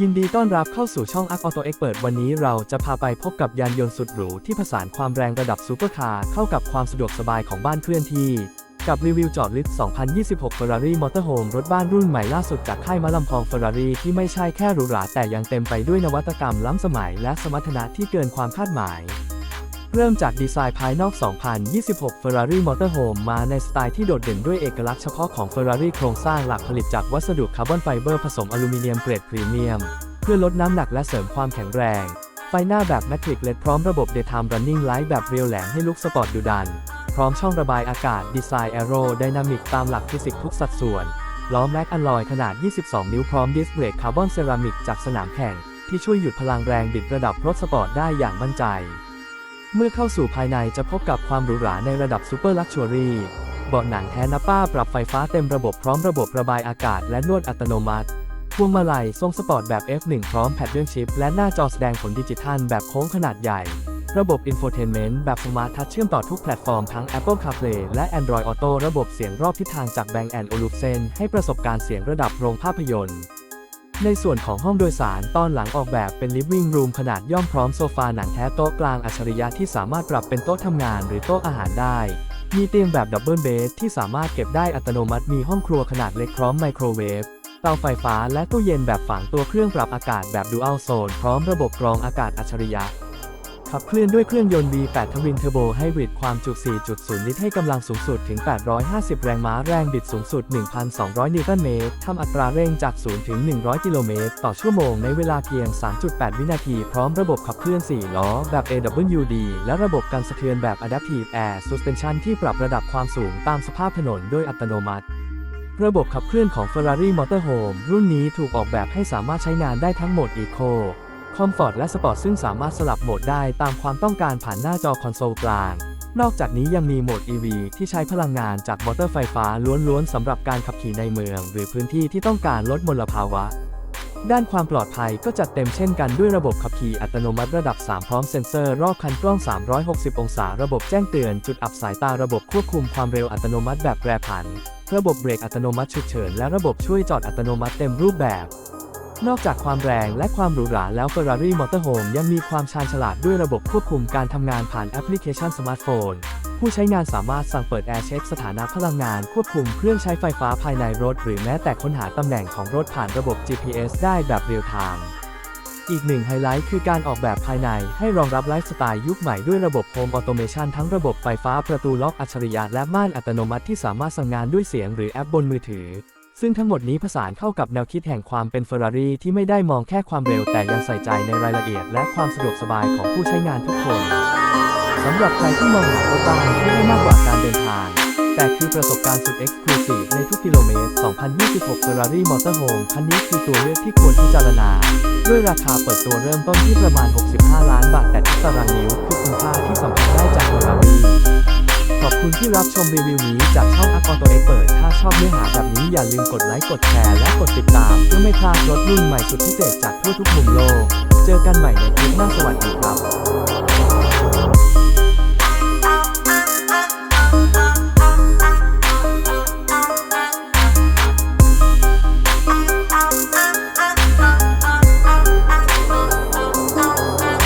ยินดีต้อนรับเข้าสู่ช่อง Arc Auto Expert วันนี้เราจะพาไปพบกับยานยนต์สุดหรูที่ผสานความแรงระดับซูเปอร์คาร์เข้ากับความสะดวกสบายของบ้านเคลื่อนที่ กับรีวิวจอดลิฟต์2026 Ferrari Motorhome รถบ้านรุ่นใหม่ล่าสุดจากค่ายมะลำพอง Ferrari ที่ไม่ใช่แค่หรูหราแต่ยังเต็มไปด้วยนวัตกรรมล้ำสมัยและสมรรถนะที่เกินความคาดหมาย เริ่มจากดีไซน์ภายนอก 2026 Ferrari Motorhome มาในสไตล์ที่โดดเด่นด้วยเอกลักษณ์เฉพาะของ Ferrari โครงสร้างหลักผลิตจากวัสดุคาร์บอนไฟเบอร์ผสมอลูมิเนียมเกรดพรีเมียม เพื่อลดน้ำหนักและเสริมความแข็งแรง ไฟหน้าแบบแมทริกเลดพร้อมระบบ Daytime Running Light แบบเรียวแหลมให้ลุกสปอร์ตดูดัน พร้อมช่องระบายอากาศดีไซน์แอโรไดนามิกตามหลักฟิสิกส์ทุกสัดส่วน ล้อแม็กอลลอยขนาด 22 นิ้วพร้อมดิสเบรกคาร์บอนเซรามิกจากสนามแข่งที่ช่วยหยุดพลังแรงบิดระดับรถสปอร์ตได้อย่างมั่นใจ เมื่อเข้าสู่ภายในจะพบกับความหรูหราในระดับซูเปอร์ลักชัวรี่เบาะหนังแท้นาป้าปรับไฟฟ้าเต็มระบบพร้อมระบบระบายอากาศและนวดอัตโนมัติ พวงมาลัยทรงสปอร์ตแบบ F1 พร้อมแพดเดิลชิพและหน้าจอแสดงผลดิจิทัลแบบโค้งขนาดใหญ่ ระบบ Infotainment แบบสมาร์ททัชเชื่อมต่อทุกแพลตฟอร์มทั้ง Apple CarPlay และ Android Auto ระบบเสียงรอบทิศทางจาก Bang Olufsen ให้ประสบการณ์เสียงระดับโรงภาพยนตร์ ในส่วนของห้องโดยสารตอนหลังออกแบบเป็น living room ขนาดย่อมพร้อมโซฟาหนังแท้โต๊ะกลางอัจฉริยะที่สามารถปรับเป็นโต๊ะทำงานหรือโต๊ะอาหารได้ มีเตียงแบบดับเบิลเบดที่สามารถเก็บได้อัตโนมัติมีห้องครัวขนาดเล็กพร้อมไมโครเวฟเตาไฟฟ้าและตู้เย็นแบบฝังตัวเครื่องปรับอากาศแบบดูอัลโซนพร้อมระบบกรองอากาศอัจฉริยะ ขับเคลื่อนด้วยเครื่องยนต์ V8 ทวินเทอร์โบไฮบริดความจุ 4.0 ลิตรให้กำลังสูงสุดถึง 850 แรงม้าแรงบิดสูงสุด 1,200 นิวตันเมตรทำอัตราเร่งจาก 0 ถึง 100 กิโลเมตร ต่อชั่วโมงในเวลาเพียง 3.8 วินาที พร้อมระบบขับเคลื่อน 4 ล้อ แบบ AWD และระบบกันสะเทือนแบบ Adaptive Air Suspension ที่ปรับระดับความสูงตามสภาพถนนโดยอัตโนมัติระบบขับเคลื่อนของ Ferrari Motorhome รุ่นนี้ถูกออกแบบให้สามารถใช้งานได้ทั้งโหมด Eco คอมฟอร์ตและสปอร์ตซึ่งสามารถสลับโหมดได้ตามความต้องการผ่านหน้าจอคอนโซลกลาง นอกจากนี้ยังมีโหมด EV ที่ใช้พลังงานจากมอเตอร์ไฟฟ้าล้วนๆสำหรับการขับขี่ในเมือง หรือพื้นที่ที่ต้องการลดมลภาวะ ด้านความปลอดภัยก็จัดเต็มเช่นกันด้วยระบบขับขี่อัตโนมัติระดับ 3 พร้อมเซ็นเซอร์รอบคันกล้อง 360 องศา ระบบแจ้งเตือนจุดอับสายตาระบบควบคุมความเร็วอัตโนมัติแบบแปรผัน ระบบเบรกอัตโนมัติฉุกเฉินและระบบช่วยจอดอัตโนมัติเต็มรูปแบบ นอกจากความแรงและความหรูหราแล้ว Ferrari Motorhome ยังมีความชาญฉลาดด้วยระบบควบคุมการทำงานผ่านแอปพลิเคชันสมาร์ทโฟน ผู้ใช้งานสามารถสั่งเปิดแอร์เช็คสถานะพลังงานควบคุมเครื่องใช้ไฟฟ้าภายในรถ หรือแม้แต่ค้นหาตำแหน่งของรถผ่านระบบ GPS ได้แบบเรียลไทม์อีกหนึ่งไฮไลท์คือการออกแบบภายในให้รองรับไลฟ์สไตล์ยุคใหม่ด้วยระบบโฮมออโตเมชันทั้งระบบไฟฟ้าประตูล็อกอัจฉริยะและม่านอัตโนมัติที่สามารถสั่งงานด้วยเสียงหรือแอปบนมือถือ ซึ่งทั้งหมดนี้ผสานเข้ากับแนวคิดแห่งความเป็นเฟอร์รารี่ที่ไม่ได้มองแค่ความเร็วแต่ยังใส่ใจในรายละเอียด และความสะดวกสบายของผู้ใช้งานทุกคนสำหรับใครที่มองหารถบ้านที่ไม่มากกว่าการเดินทาง แต่คือประสบการณ์สุดเอ็กซ์คลูซีฟในทุกกิโลเมตร 2026 Ferrari Motorhome คันนี้คือตัวเลือกที่ควรพิจารณา ด้วยราคาเปิดตัวเริ่มต้นที่ประมาณ 65 ล้านบาทแต่ทุกตารางนิ้วคือคุณค่าที่สัมผัสได้จาก คุณที่รับชมรีวิวนี้จากช่อง a ก o โตเอเปิด ถ้าชอบเนื้อหาแบบนี้อย่าลืมกดไลค์ กดแชร์และกดติดตาม เพื่อไม่พลาดรถรุ่นใหม่สุดพิเศษจากทั่วทุกมุมโลก เจอกันใหม่ในคลิปหน้าสวัสดีครับ